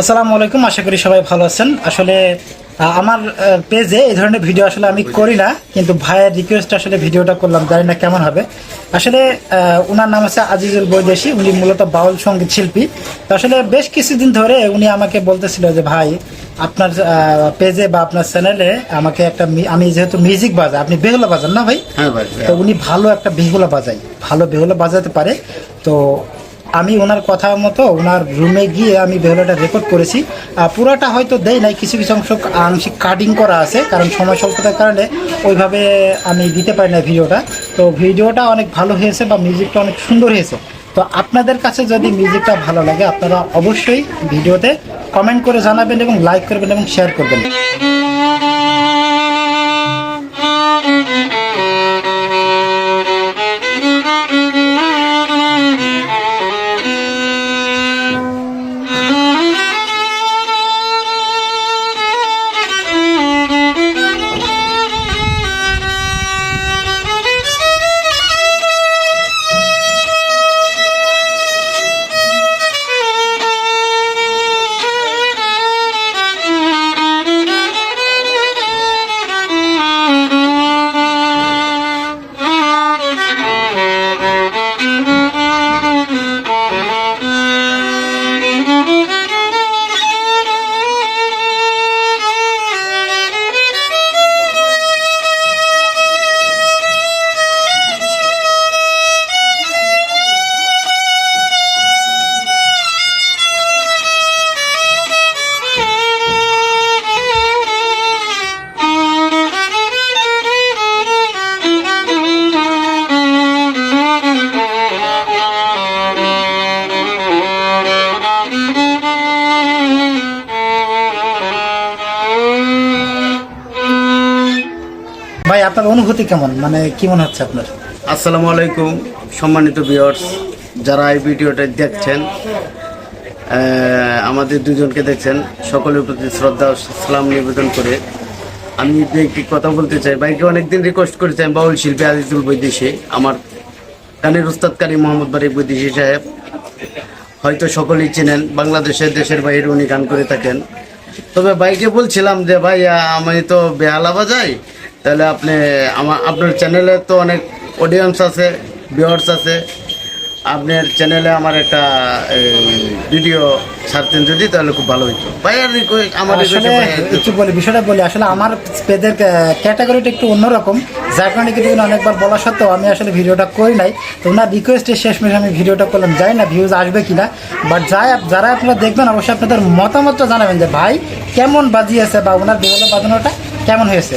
আসসালামু আলাইকুম আশা করি সবাই ভালো আছেন। আসলে আমার পেজে এই ধরনের ভিডিও আসলে আমি করি না কিন্তু ভাইয়ের রিকোয়েস্ট আসলে ভিডিওটা করলাম জানি না কেমন হবে। আসলে ওনার নাম আছে আজিজুল বৈদেশি উনি মূলত বাউল সংগীত শিল্পী। তো আসলে বেশ কিছুদিন ধরে উনি আমাকে বলতেছিল যে ভাই আপনার পেজে বা আপনার চ্যানেলে আমাকে একটা আমি যেহেতু মিউজিক বাজাই আপনি বেহুলা বাজান না ভাই? হ্যাঁ ভাই তো উনি ভালো একটা বেহুলা বাজাই ভালো বেহুলা বাজাতে পারে। তো আমি ওনার কথা মতো ওনার রুমে গিয়ে আমি বেহুলাটা রেকর্ড করেছি। পুরোটা হয়তো দেই নাই, কিছু কিছু অংশ আংশিক কাটিং করা আছে, কারণ সময় স্বল্পতার কারণে ওইভাবে আমি দিতে পারি না ভিডিওটা তো ভিডিওটা অনেক ভালো হয়েছে বা মিউজিকটা অনেক সুন্দর হয়েছে। তো আপনাদের কাছে যদি মিউজিকটা ভালো লাগে, আপনারা অবশ্যই ভিডিওতে কমেন্ট করে জানাবেন এবং লাইক করবেন এবং শেয়ার করবেন। ভাই, আপনার অনুভূতি কেমন? মানে কি মনে হচ্ছে আপনার? আসসালামু আলাইকুম, সম্মানিত ভিউয়ার্স, যারা এই ভিডিওটা দেখছেন আমাদের দুজনকে দেখছেন, সকলের প্রতি শ্রদ্ধা সালাম নিবেদন করে আমি একটি কথা বলতে চাই। ভাইকে অনেকদিন রিকোয়েস্ট করেছেন বাউল শিল্পী আজিজুল বৈদেশি, আমার গানের উস্তাদকারী মোহাম্মদ বারিক বৈদেশি সাহেব। হয়তো সকলেই চেনেন, বাংলাদেশের দেশের বাইরে উনি গান করে থাকেন। তবে ভাইকে বলছিলাম যে ভাই আমি তো বেহালা বাজাই তাহলে আপনি আমার আপনার চ্যানেলে তো অনেক অডিয়েন্স আছে ভিউয়ার্স আছে। আপনার চ্যানেলে আমার একটা ভিডিও ছাড়তেন যদি তাহলে খুব ভালো হতো ভাই আর আমার একটু বলি বিষয়টা বলি। আসলে আমার পেজের ক্যাটাগরিটা একটু অন্যরকম। যার কারণে কিন্তু অনেকবার বলা সত্ত্বেও আমি আসলে ভিডিওটা করি নাই। তো ওনার রিকোয়েস্টে শেষমেশ আমি ভিডিওটা করলাম। যাই না ভিউজ আসবে কিনা। বাট যাই যারা আপনারা দেখবেন অবশ্যই আপনাদের মতামতটা জানাবেন যে ভাই কেমন বাজিয়েছে বা ওনার বিভিন্ন বাজানোটা কেমন হয়েছে?